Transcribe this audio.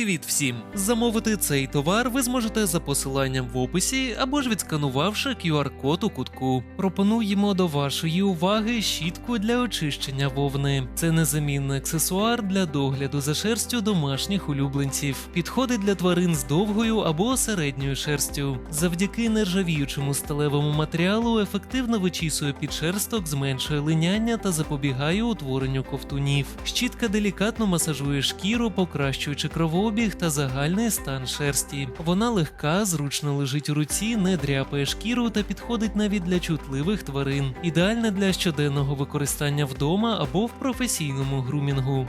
Привіт всім! Замовити цей товар ви зможете за посиланням в описі або ж відсканувавши QR-код у кутку. Пропонуємо до вашої уваги щітку для очищення вовни. Це незамінний аксесуар для догляду за шерстю домашніх улюбленців. Підходить для тварин з довгою або середньою шерстю. Завдяки нержавіючому сталевому матеріалу ефективно вичісує підшерсток, зменшує линяння та запобігає утворенню ковтунів. Щітка делікатно масажує шкіру, покращуючи кровообіг та загальний стан шерсті. Вона легка, зручно лежить у руці, не дряпає шкіру та підходить навіть для чутливих тварин. Ідеальна для щоденного використання вдома або в професійному грумінгу.